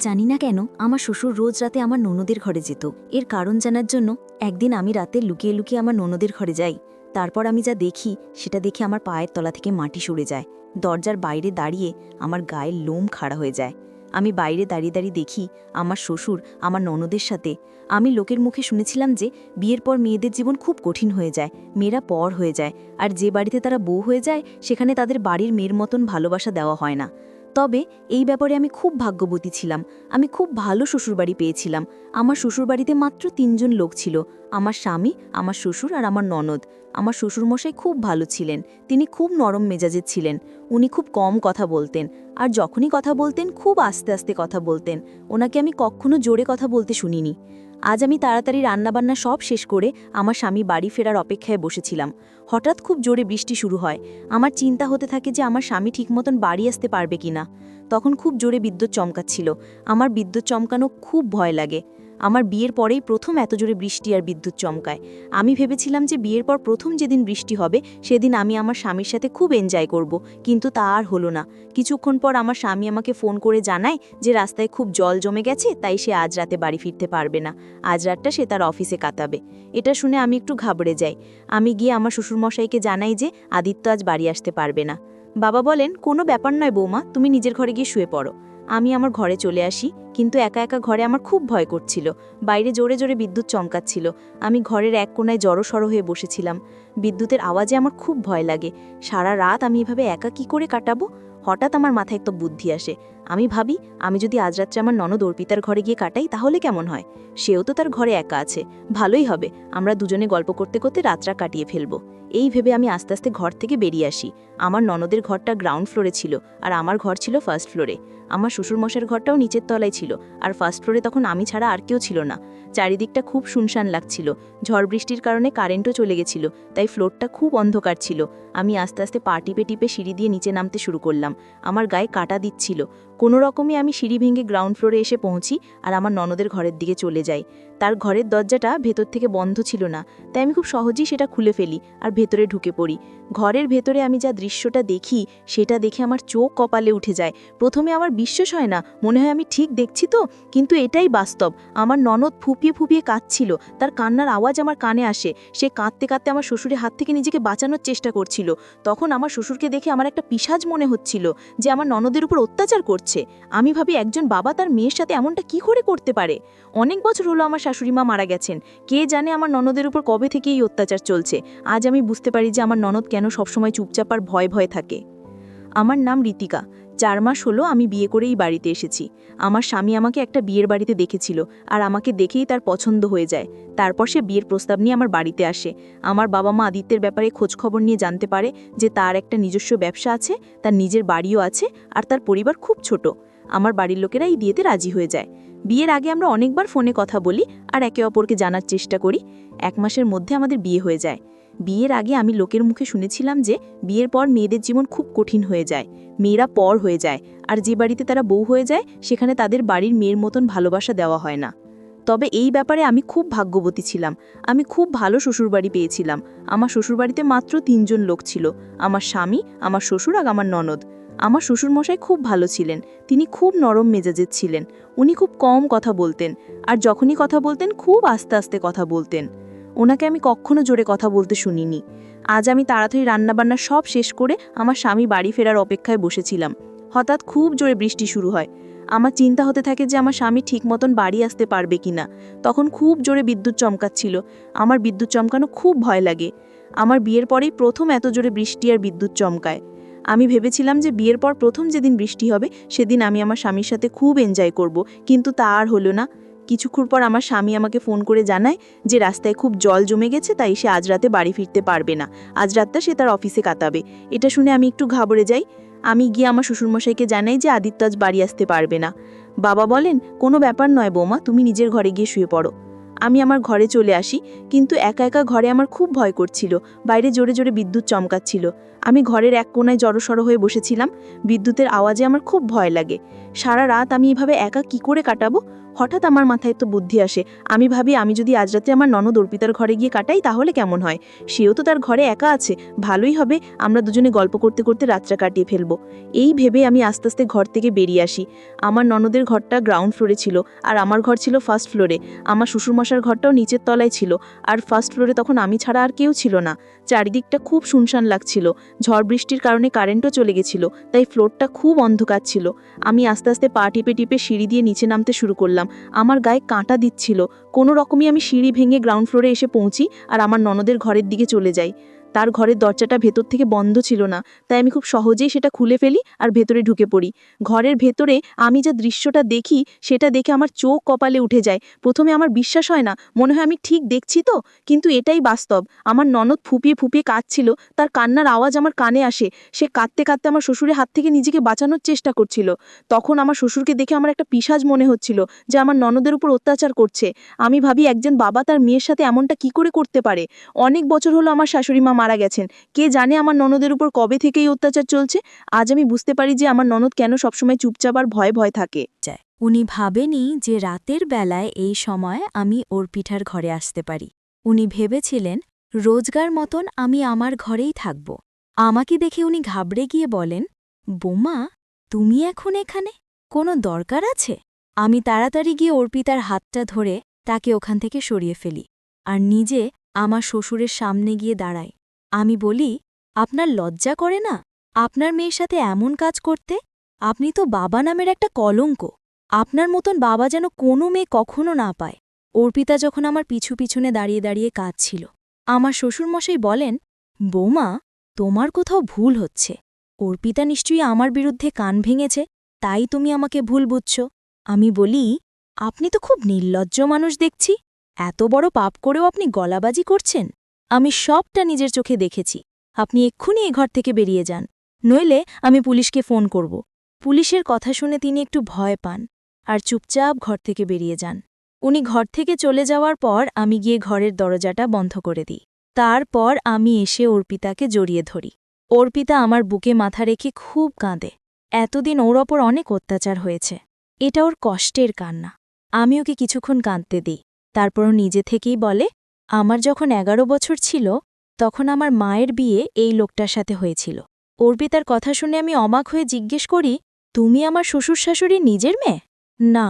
জানি না কেন, আমার শ্বশুর রোজ রাতে আমার ননদের ঘরে যেত। এর কারণ জানার জন্য একদিন আমি রাতে লুকিয়ে লুকিয়ে আমার ননদের ঘরে যাই। তারপর আমি যা দেখি, সেটা দেখে আমার পায়ের তলা থেকে মাটি সরে যায়। দরজার বাইরে দাঁড়িয়ে আমার গায়ের লোম খাড়া হয়ে যায়। আমি বাইরে দাঁড়িয়ে দাঁড়িয়ে দেখি, আমার শ্বশুর আমার ননদের সাথে। আমি লোকের মুখে শুনেছিলাম যে, বিয়ের পর মেয়েদের জীবন খুব কঠিন হয়ে যায়, মেয়েরা পর হয়ে যায়। আর যে বাড়িতে তারা বউ হয়ে যায়, সেখানে তাদের বাড়ির মেয়ের মতন ভালোবাসা দেওয়া হয় না। তবে এই ব্যাপারে আমি খুব ভাগ্যবতী ছিলাম। আমি খুব ভালো শ্বশুরবাড়ি পেয়েছিলাম। আমার শ্বশুরবাড়িতে মাত্র তিনজন লোক ছিল। আমার স্বামী, আমার শ্বশুর আর আমার ননদ। আমার শ্বশুরমশাই খুব ভালো ছিলেন। তিনি খুব নরম মেজাজের ছিলেন। উনি খুব কম কথা বলতেন। আর যখনই কথা বলতেন, খুব আস্তে আস্তে কথা বলতেন। ওনাকে আমি কখনো জোরে কথা বলতে শুনিনি। আজ আমি তাড়াতাড়ি রান্নাবান্না সব শেষ করে আমার স্বামী বাড়ি ফেরার অপেক্ষায় বসেছিলাম। হঠাৎ খুব জোরে বৃষ্টি শুরু হয়। আমার চিন্তা হতে থাকে যে আমার স্বামী ঠিক মতন বাড়ি আসতে পারবে কিনা। তখন খুব জোরে বিদ্যুৎ চমকাচ্ছিল। আমার বিদ্যুৎ চমকানো খুব ভয় লাগে। আমার বিয়ের পরেই প্রথম এত জোরে বৃষ্টি আর বিদ্যুৎ চমকায়। আমি ভেবেছিলাম যে বিয়ের পর প্রথম যেদিন বৃষ্টি হবে, সেদিন আমি আমার স্বামীর সাথে খুব এনজয় করব, কিন্তু তা আর হলো না। কিছুক্ষণ পর আমার স্বামী আমাকে ফোন করে জানায় যে রাস্তায় খুব জল জমে গেছে, তাই সে আজ রাতে বাড়ি ফিরতে পারবে না। আজ রাতটা সে তার অফিসে কাটাবে। এটা শুনে আমি একটু ঘাবড়ে যাই। আমি গিয়ে আমার শ্বশুরমশাইকে জানাই যে আদিত্য আজ বাড়ি আসতে পারবে না। বাবা বলেন, কোনো ব্যাপার নয় বৌমা, তুমি নিজের ঘরে গিয়ে শুয়ে পড়ো। আমি আমার ঘরে চলে আসি, কিন্তু একা একা ঘরে আমার খুব ভয় করছিল। বাইরে জোরে জোরে বিদ্যুৎ চমকাচ্ছিল। আমি ঘরের এক কোনায় জড়সড় হয়ে বসেছিলাম। বিদ্যুতের আওয়াজে আমার খুব ভয় লাগে। সারা রাত আমি এভাবে একা কি করে কাটাবো? হঠাৎ আমার মাথায় একটা বুদ্ধি আসে। আমি ভাবি, আমি যদি আজ রাত্রে আমার ননদ অর্পিতার ঘরে গিয়ে কাটাই, তাহলে কেমন হয়? সেও তো তার ঘরে একা আছে। ভালোই হবে। আমরা দুজনে গল্প করতে করতে রাতটা কাটিয়ে ফেলব। এই ভেবে আমি আস্তে আস্তে ঘর থেকে বেরিয়ে আসি। আমার ননদের ঘরটা গ্রাউন্ড ফ্লোরে ছিল, আর আমার ঘর ছিল ফার্স্ট ফ্লোরে। আমার শ্বশুরমশাইয়ের ঘরটাও নিচের তলায় ছিল, আর ফার্স্ট ফ্লোরে তখন আমি ছাড়া আর কেউ ছিল না। চারিদিকটা খুব শুনশান লাগছিল। ঝড় বৃষ্টির কারণে কারেন্টও চলে গেছিল, তাই ফ্লোরটা খুব অন্ধকার ছিল। আমি আস্তে আস্তে পা টিপে টিপে সিঁড়ি দিয়ে নিচে নামতে শুরু করলাম। আমার গায়ে কাটা দিচ্ছিল। কোনো রকমে আমি সিঁড়ি ভেঙে গ্রাউন্ড ফ্লোরে এসে পৌঁছি আর আমার ননদের ঘরের দিকে চলে যাই। তার ঘরের দরজাটা ভেতর থেকে বন্ধ ছিল না, তাই আমি খুব সহজেই সেটা খুলে ফেলি আর ভেতরে ঢুকে পড়ি। ঘরের ভেতরে আমি যা দৃশ্যটা দেখি, সেটা দেখে আমার চোখ কপালে উঠে যায়। প্রথমে আমার বিশ্বাস হয় না, মনে হয় আমি ঠিক দেখছি তো, কিন্তু এটাই বাস্তব। আমার ননদ ফুপিয়ে ফুপিয়ে কাঁদছিল, তার কান্নার আওয়াজ আমার কানে আসে। সে কাঁদতে কাঁদতে আমার শ্বশুরের হাত থেকে নিজেকে বাঁচানোর চেষ্টা করছিল। তখন আমার শ্বশুরকে দেখে আমার একটা পিসাজ মনে হচ্ছিল যে আমার ননদের উপর অত্যাচার করছে। আমি ভাবি একজন বাবা তার মেয়ের সাথে এমনটা কি করে করতে পারে? অনেক বছর হলো আমার শাশুড়ি মা মারা গেছেন। কে জানে আমার ননদের উপর কবে থেকে এই অত্যাচার চলছে। আজ আমি বুঝতে পারি যে আমার ননদ কেন সবসময় চুপচাপ আর ভয় ভয় থাকে। আমার নাম রীতিকা। চার মাস হলো আমি বিয়ে করেই বাড়িতে এসেছি। আমার স্বামী আমাকে একটা বিয়ের বাড়িতে দেখেছিল আর আমাকে দেখেই তার পছন্দ হয়ে যায়। তারপর সে বিয়ের প্রস্তাব নিয়ে আমার বাড়িতে আসে। আমার বাবা মা আদিত্যের ব্যাপারে খোঁজখবর নিয়ে জানতে পারে যে তার একটা নিজস্ব ব্যবসা আছে, তার নিজের বাড়িও আছে আর তার পরিবার খুব ছোট। আমার বাড়ির লোকেরা এই বিয়েতে রাজি হয়ে যায়। বিয়ের আগে আমরা অনেকবার ফোনে কথা বলি আর একে অপরকে জানার চেষ্টা করি। এক মাসের মধ্যে আমাদের বিয়ে হয়ে যায়। বিয়ের আগে আমি লোকের মুখে শুনেছিলাম যে, বিয়ের পর মেয়েদের জীবন খুব কঠিন হয়ে যায়। মেয়েরা পর হয়ে যায় আর যে বাড়িতে তারা বউ হয়ে যায়, সেখানে তাদের বাড়ির মেয়ের মতন ভালোবাসা দেওয়া হয় না। তবে এই ব্যাপারে আমি খুব ভাগ্যবতী ছিলাম। আমি খুব ভালো শ্বশুরবাড়ি পেয়েছিলাম। আমার শ্বশুরবাড়িতে মাত্র তিনজন লোক ছিল। আমার স্বামী, আমার শ্বশুর আর আমার ননদ। আমার শ্বশুরমশাই খুব ভালো ছিলেন, তিনি খুব নরম মেজাজের ছিলেন, উনি খুব কম কথা বলতেন, আর যখনই কথা বলতেন খুব আস্তে আস্তে কথা বলতেন। ওনাকে আমি কখনো জোরে কথা বলতে শুনিনি। আজ আমি তাড়াতাড়ি রান্নাবান্না সব শেষ করে আমার স্বামী বাড়ি ফেরার অপেক্ষায় বসেছিলাম। হঠাৎ খুব জোরে বৃষ্টি শুরু হয়। আমার চিন্তা হতে থাকে যে আমার স্বামী ঠিক মতন বাড়ি আসতে পারবে কিনা। তখন খুব জোরে বিদ্যুৎ চমকাচ্ছিল। আমার বিদ্যুৎ চমকানো খুব ভয় লাগে। আমার বিয়ের পরেই প্রথম এত জোরে বৃষ্টি আর বিদ্যুৎ চমকায়। আমি ভেবেছিলাম যে বিয়ের পর প্রথম যেদিন বৃষ্টি হবে, সেদিন আমি আমার স্বামীর সাথে খুব এনজয় করব, কিন্তু তা আর হলো না। কিছুক্ষণ পর আমার স্বামী আমাকে ফোন করে জানায় যে রাস্তায় খুব জল জমে গেছে, তাই সে আজ রাতে বাড়ি ফিরতে পারবে না। আজ রাতটা সে তার অফিসে কাটাবে। এটা শুনে আমি একটু ঘাবড়ে যাই। আমি গিয়ে আমার শ্বশুরমশাইকে জানাই যে আদিত্য আজ বাড়ি আসতে পারবে না। বাবা বলেন, কোনো ব্যাপার নয় বৌমা, তুমি নিজের ঘরে গিয়ে শুয়ে পড়ো। আমি আমার ঘরে চলে আসি। কিন্তু একা একা ঘরে আমার খুব ভয় করছিল। বাইরে জোরে জোরে বিদ্যুৎ চমকাচ্ছিল। আমি ঘরের এক কোনায় জড়সড় হয়ে বসেছিলাম। বিদ্যুতের আওয়াজে আমার খুব ভয় লাগে। সারা রাত আমি এভাবে একা কি করে কাটাবো? হঠাৎ আমার মাথায় তো বুদ্ধি আসে। আমি ভাবি, আমি যদি আজ রাতে আমার ননদ অর্পিতার ঘরে গিয়ে কাটাই, তাহলে কেমন হয়? সেও তো তার ঘরে একা আছে। ভালোই হবে, আমরা দুজনে গল্প করতে করতে রাতটা কাটিয়ে ফেলব। এই ভেবে আমি আস্তে আস্তে ঘর থেকে বেরিয়ে আসি। আমার ননদের ঘরটা গ্রাউন্ড ফ্লোরে ছিল, আর আমার ঘর ছিল ফার্স্ট ফ্লোরে। আমার শ্বশুরমশার ঘরটাও নিচের তলায় ছিল, আর ফার্স্ট ফ্লোরে তখন আমি ছাড়া আর কেউ ছিল না। চারিদিকটা খুব শুনশান লাগছিল। ঝড় বৃষ্টির কারণে কারেন্টও চলে গেছিল, তাই ফ্লোরটা খুব অন্ধকার ছিল। আমি আস্তে আস্তে পা টিপে টিপে সিঁড়ি দিয়ে নিচে নামতে শুরু করলাম। আমার গায়ে কাঁটা দিচ্ছিল। কোনো রকমই আমি সিঁড়ি ভেঙে গ্রাউন্ড ফ্লোরে এসে পৌঁছি আর আমার ননদের ঘরের দিকে চলে যাই। তার ঘরের দরজাটা ভেতর থেকে বন্ধ ছিল না, তাই আমি খুব সহজেই সেটা খুলে ফেলি আর ভেতরে ঢুকে পড়ি। ঘরের ভেতরে আমি যে দৃশ্যটা দেখি, সেটা দেখে আমার চোখ কপালে উঠে যায়। প্রথমে আমার বিশ্বাস হয় না, মনে হয় আমি ঠিক দেখছি তো, কিন্তু এটাই বাস্তব। আমার ননদ ফুপিয়ে ফুপিয়ে কাঁদছিল, তার কান্নার আওয়াজ আমার কানে আসে। সে কাঁদতে কাঁদতে আমার শ্বশুরের হাত থেকে নিজেকে বাঁচানোর চেষ্টা করছিল। তখন আমার শ্বশুরকে দেখে আমার একটা পিসাজ মনে হচ্ছিল, যে আমার ননদের উপর অত্যাচার করছে। আমি ভাবি একজন বাবা তার মেয়ের সাথে এমনটা কি করে করতে পারে? অনেক বছর হলো আমার শাশুড়ি মা মারা গেছেন। কে জানে আমার ননদের উপর কবে থেকেই অত্যাচার চলছে? আজ আমি বুঝতে পারি যে আমার ননদ কেন সবসময় চুপচাপ আর ভয় ভয় থাকে। উনি ভাবেনি যে রাতের বেলায় এই সময় আমি অর্পিঠার ঘরে আসতে পারি। উনি ভেবেছিলেন, রোজগার মতন আমি আমার ঘরেই থাকব। আমাকে দেখে উনি ঘাবড়ে গিয়ে বলেন, বোমা, তুমি এখন এখানে? কোনো দরকার আছে? আমি তাড়াতাড়ি গিয়ে অর্পিতার হাতটা ধরে তাকে ওখান থেকে সরিয়ে ফেলি। আর নিজে আমার শ্বশুরের সামনে গিয়ে দাঁড়াই। আমি বলি, আপনার লজ্জা করে না? আপনার মেয়ের সাথে এমন কাজ করতে? আপনি তো বাবা নামের একটা কলঙ্ক। আপনার মতন বাবা যেন কোনো মেয়ে কখনো না পায়। অর্পিতা যখন আমার পিছু পিছনে দাঁড়িয়ে দাঁড়িয়ে কাঁদছিল। আমার শ্বশুরমশাই বলেন, বৌমা, তোমার কোথাও ভুল হচ্ছে। অর্পিতা নিশ্চয়ই আমার বিরুদ্ধে কান ভেঙেছে, তাই তুমি আমাকে ভুল বুঝছ। আমি বলি, আপনি তো খুব নির্লজ্জ মানুষ দেখছি। এত বড় পাপ করেও আপনি গলাবাজি করছেন। আমি সবটা নিজের চোখে দেখেছি। আপনি এক্ষুনি এ ঘর থেকে বেরিয়ে যান। নইলে আমি পুলিশকে ফোন করব। পুলিশের কথা শুনে তিনি একটু ভয় পান আর চুপচাপ ঘর থেকে বেরিয়ে যান। উনি ঘর থেকে চলে যাওয়ার পর আমি গিয়ে ঘরের দরজাটা বন্ধ করে দিই। তারপর আমি এসে অর্পিতাকে জড়িয়ে ধরি। অর্পিতা আমার বুকে মাথা রেখে খুব কাঁদে। এতদিন ওর ওপর অনেক অত্যাচার হয়েছে। এটা ওর কষ্টের কান্না। আমি ওকে কিছুক্ষণ কাঁদতে দিই। তারপর নিজে থেকেই বলে আমার যখন এগারো বছর ছিল, তখন আমার মায়ের বিয়ে এই লোকটার সাথে হয়েছিল। অর্পিতার কথা শুনে আমি অবাক হয়ে জিজ্ঞেস করি, তুমি আমার শ্বশুর শাশুড়ি নিজের মেয়ে? না,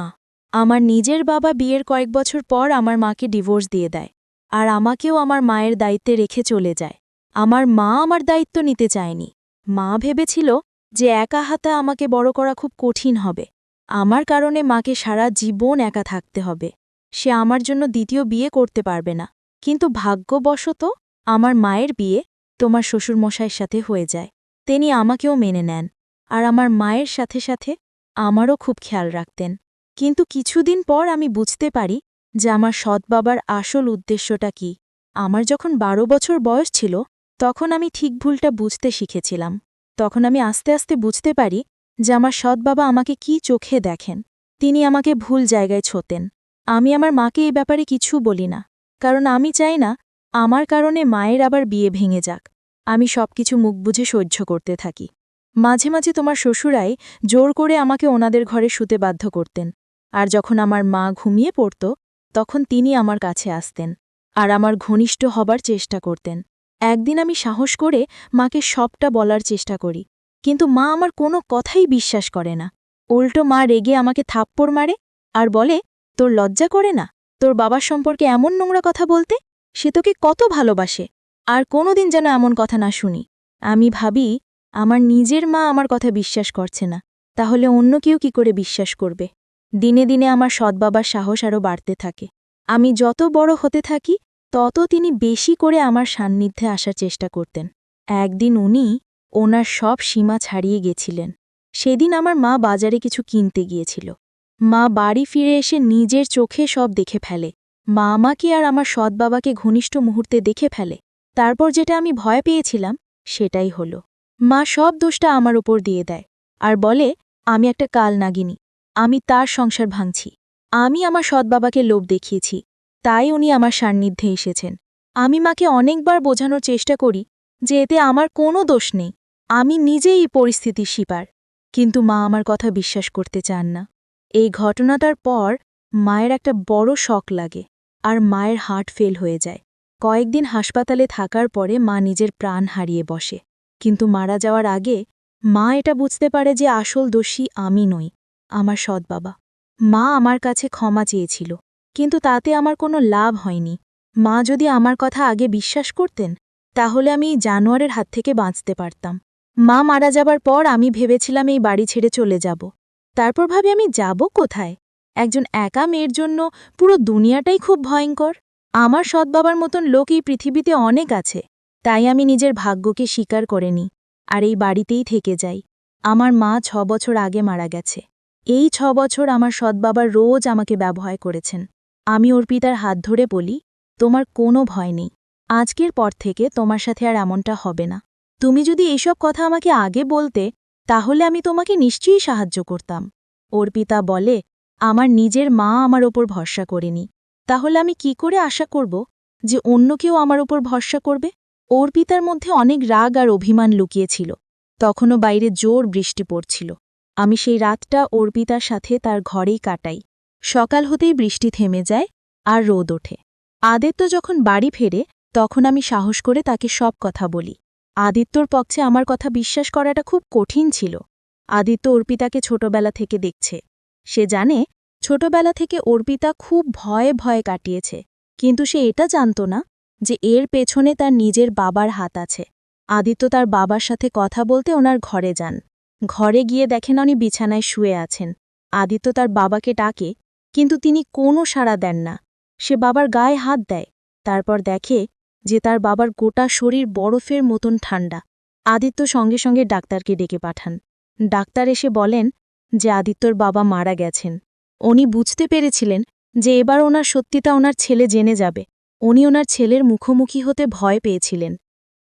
আমার নিজের বাবা বিয়ের কয়েক বছর পর আমার মাকে ডিভোর্স দিয়ে দেয়, আর আমাকেও আমার মায়ের দায়িত্বে রেখে চলে যায়। আমার মা আমার দায়িত্ব নিতে চায়নি। মা ভেবেছিল যে একা হাতা আমাকে বড় করা খুব কঠিন হবে। আমার কারণে মাকে সারা জীবন একা থাকতে হবে। সে আমার জন্য দ্বিতীয় বিয়ে করতে পারবে না। কিন্তু ভাগ্যবশত আমার মায়ের বিয়ে তোমার শ্বশুরমশাইয়ের সাথে হয়ে যায়। তিনি আমাকেও মেনে নেন আর আমার মায়ের সাথে সাথে আমারও খুব খেয়াল রাখতেন। কিন্তু কিছুদিন পর আমি বুঝতে পারি যে আমার সৎ বাবার আসল উদ্দেশ্যটা কি। আমার যখন বারো বছর বয়স ছিল, তখন আমি ঠিক ভুলটা বুঝতে শিখেছিলাম। তখন আমি আস্তে আস্তে বুঝতে পারি যে আমার সৎ বাবা আমাকে কি চোখে দেখেন। তিনি আমাকে ভুল জায়গায় ছোতেন। আমি আমার মাকে এই ব্যাপারে কিছু বলি না। কারণ আমি চাই না, আমার কারণে মায়ের আবার বিয়ে ভেঙে যাক। আমি সবকিছু মুখ বুঝে সহ্য করতে থাকি। মাঝে মাঝে তোমার শ্বশুরাই জোর করে আমাকে ওনাদের ঘরে শুতে বাধ্য করতেন। আর যখন আমার মা ঘুমিয়ে পড়ত, তখন তিনি আমার কাছে আসতেন আর আমার ঘনিষ্ঠ হবার চেষ্টা করতেন। একদিন আমি সাহস করে মাকে সবটা বলার চেষ্টা করি, কিন্তু মা আমার কোনো কথাই বিশ্বাস করে না। উল্টো মা রেগে আমাকে থাপ্পড় মারে আর বলে, তোর লজ্জা করে না? তোর বাবার সম্পর্কে এমন নোংরা কথা বলতে সে তোকে কত ভালোবাসে। আর কোনোদিন যেন এমন কথা না শুনি। আমি ভাবি, আমার নিজের মা আমার কথা বিশ্বাস করছে না। তাহলে অন্য কেউ কি করে বিশ্বাস করবে? দিনে দিনে আমার সৎবাবার সাহস আরও বাড়তে থাকে। আমি যত বড় হতে থাকি, তত তিনি বেশি করে আমার সান্নিধ্যে আসার চেষ্টা করতেন। একদিন উনি ওনার সব সীমা ছাড়িয়ে গেছিলেন। সেদিন আমার মা বাজারে কিছু কিনতে গিয়েছিল। মা বাড়ি ফিরে এসে নিজের চোখে সব দেখে ফেলে। মা আমাকে আর আমার সৎ বাবাকে ঘনিষ্ঠ মুহূর্তে দেখে ফেলে। তারপর যেটা আমি ভয় পেয়েছিলাম, সেটাই হলো। মা সব দোষটা আমার উপর দিয়ে দেয় আর বলে, আমি একটা কাল নাগিনী। আমি তার সংসার ভাঙছি। আমি আমার সৎ বাবাকে লোভ দেখিয়েছি। তাই উনি আমার সান্নিধ্যে এসেছেন। আমি মাকে অনেকবার বোঝানোর চেষ্টা করি যে এতে আমার কোনো দোষ নেই। আমি নিজেই পরিস্থিতির শিপার কিন্তু মা আমার কথা বিশ্বাস করতে চান না। এই ঘটনাটার পর মায়ের একটা বড় শক লাগে আর মায়ের হার্ট ফেল হয়ে যায়। কয়েকদিন হাসপাতালে থাকার পরে মা নিজের প্রাণ হারিয়ে বসে। কিন্তু মারা যাওয়ার আগে মা এটা বুঝতে পারে যে আসল দোষী আমি নই, আমার সৎ বাবা। মা আমার কাছে ক্ষমা চেয়েছিল, কিন্তু তাতে আমার কোনো লাভ হয়নি। মা যদি আমার কথা আগে বিশ্বাস করতেন, তাহলে আমি জানোয়ারের হাত থেকে বাঁচতে পারতাম। মা মারা যাবার পর আমি ভেবেছিলাম এই বাড়ি ছেড়ে চলে যাব। তারপর ভাবে আমি যাব কোথায়? একজন একা মেয়ের জন্য পুরো দুনিয়াটাই খুব ভয়ঙ্কর। আমার সৎ বাবার মতন লোক এই পৃথিবীতে অনেক আছে, তাই আমি নিজের ভাগ্যকে স্বীকার করে নিই আর এই বাড়িতেই থেকে যাই। আমার মা ছ বছর আগে মারা গেছে। এই ছ বছর আমার সৎ বাবার রোজ আমাকে ব্যবহার করেছেন। আমি অর্পিতার হাত ধরে বলি, তোমার কোনো ভয় নেই। আজকের পর থেকে তোমার সাথে আর এমনটা হবে না। তুমি যদি এসব কথা আমাকে আগে বলতে তাহলে আমি তোমাকে নিশ্চয়ই সাহায্য করতাম। অর্পিতা বলে, আমার নিজের মা আমার ওপর ভরসা করেনি। তাহলে আমি কি করে আশা করব যে অন্য কেউ আমার ওপর ভরসা করবে? অর্পিতার মধ্যে অনেক রাগ আর অভিমান লুকিয়েছিল। তখনও বাইরে জোর বৃষ্টি পড়ছিল। আমি সেই রাতটা অর্পিতার সাথে তার ঘরেই কাটাই। সকাল হতেই বৃষ্টি থেমে যায় আর রোদ ওঠে। আদিত্য যখন বাড়ি ফেরে, তখন আমি সাহস করে তাকে সব কথা বলি। আদিত্যর পক্ষে আমার কথা বিশ্বাস করাটা খুব কঠিন ছিল। আদিত্য অর্পিতাকে ছোটবেলা থেকে দেখছে। সে জানে, ছোটবেলা থেকে অর্পিতা খুব ভয়ে ভয়ে কাটিয়েছে। কিন্তু সে এটা জানত না যে এর পেছনে তার নিজের বাবার হাত আছে। আদিত্য তার বাবার সাথে কথা বলতে ওনার ঘরে যান। ঘরে গিয়ে দেখেন উনি বিছানায় শুয়ে আছেন। আদিত্য তার বাবাকে ডাকে, কিন্তু তিনি কোনো সাড়া দেন না। সে বাবার গায়ে হাত দেয়, তারপর দেখে যে তার বাবার গোটা শরীর বরফের মতন ঠান্ডা আদিত্য সঙ্গে সঙ্গে ডাক্তারকে ডেকে পাঠান। ডাক্তার এসে বলেন যে আদিত্যর বাবা মারা গেছেন। উনি বুঝতে পেরেছিলেন যে এবার ওনার সত্যিটা ওনার ছেলে জেনে যাবে। উনি ওনার ছেলের মুখোমুখি হতে ভয় পেয়েছিলেন।